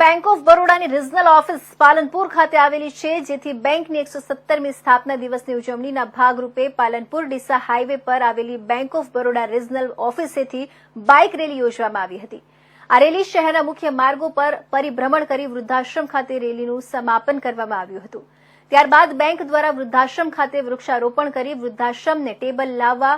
Bank of બરોડાની regional office Palanpur ખાતે આવેલી છે, જેથી બેંકની એકસો સત્તરમી સ્થાપના દિવસની ઉજવણીના ભાગરૂપે પાલનપુર ડીસા હાઈવે પર આવેલી બેંક ઓફ બરોડા રિજનલ ઓફિસેથી બાઇક રેલી યોજવામાં આવી હતી. આ રેલી શહેરના મુખ્ય માર્ગો પર પરિભ્રમણ કરી વૃદ્ધાશ્રમ ખાતે રેલીનું સમાપન કરવામાં આવ્યું હતું. ત્યારબાદ બેંક દ્વારા વૃદ્ધાશ્રમ ખાતે વૃક્ષારોપણ કરી વૃદ્ધાશ્રમને ટેબલ લાવવા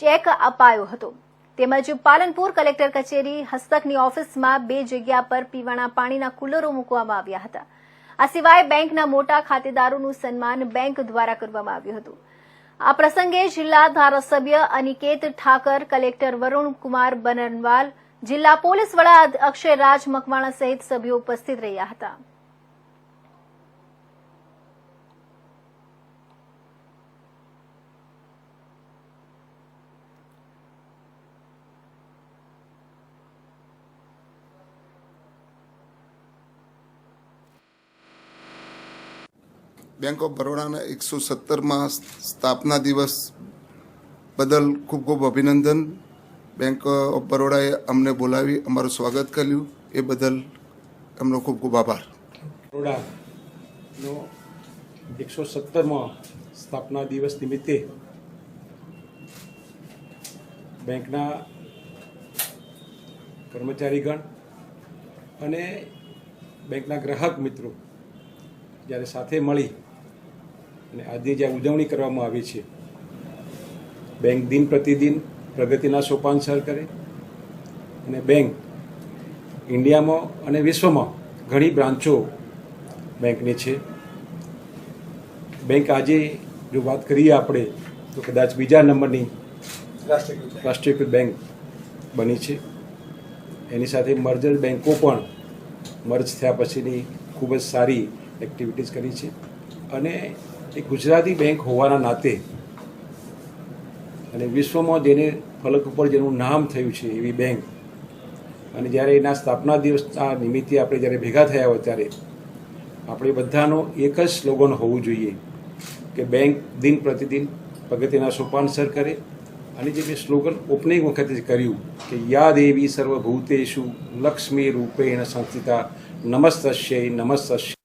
ચેક અપાયો હતો. તેમજ પાલનપુર કલેક્ટર કચેરી હસ્તકની ઓફિસમાં બે જગ્યા પર પીવાના પાણીના કુલરો મૂકવામાં આવ્યા હતા. આ સિવાય બેંકના મોટા ખાતેદારોનું સન્માન બેંક દ્વારા કરવામાં આવ્યું હતું. આ પ્રસંગે જિલ્લા ધારાસભ્ય અનિકેત ઠાકર, કલેક્ટર વરુણકુમાર બનરવાલ જિલ્લા પોલીસ વડા અક્ષયરાજ મકવાણા સહિત સભ્યો ઉપસ્થિત રહ્યા હતા. બેંક ઓફ બરોડાના એકસો સત્તરમાં સ્થાપના દિવસ બદલ ખૂબ ખૂબ અભિનંદન. બેંક ઓફ બરોડાએ અમને બોલાવી, અમારું સ્વાગત કર્યું. એ બદલ એમનો ખૂબ ખૂબ આભાર. બરોડાનો એકસો સત્તરમાં સ્થાપના દિવસ નિમિત્તે બેંકના કર્મચારીગણ અને બેંકના ગ્રાહક મિત્રો જ્યારે સાથે મળી અને આજની જે ઉજવણી કરવામાં આવી છે બેંક દિન પ્રતિદિન પ્રગતિના સોપાન સર કરે અને બેંક ઇન્ડિયામાં અને વિશ્વમાં ઘણી બ્રાન્ચો બેંકની છે. બેંક આજે જો વાત કરીએ આપણે તો કદાચ બીજા નંબરની રાષ્ટ્રીયકૃત બેંક. બની છે. એની સાથે મર્જર બેંકો પણ મર્જ થયા પછીની ખૂબ જ સારી એક્ટિવિટીઝ કરી છે. અને એ ગુજરાતી બેંક હોવાના નાતે અને વિશ્વમાં જેને ફલક ઉપર જેનું નામ થયું છે એવી બેંક. અને જ્યારે એના સ્થાપના દિવસના નિમિત્તે આપણે જ્યારે ભેગા થયા હોય ત્યારે આપણે બધાનો એક જ સ્લોગન હોવું જોઈએ કે બેંક દિન પ્રતિદિન પ્રગતિના સોપાન સર કરે. અને જે મેં સ્લોગન ઓપનિંગ વખતે જ કર્યું કે યાદ એવી સર્વભૂતેષુ લક્ષ્મી રૂપેણ સંસ્થિતા નમસ્તશ્ય નમસ્તસ્ય.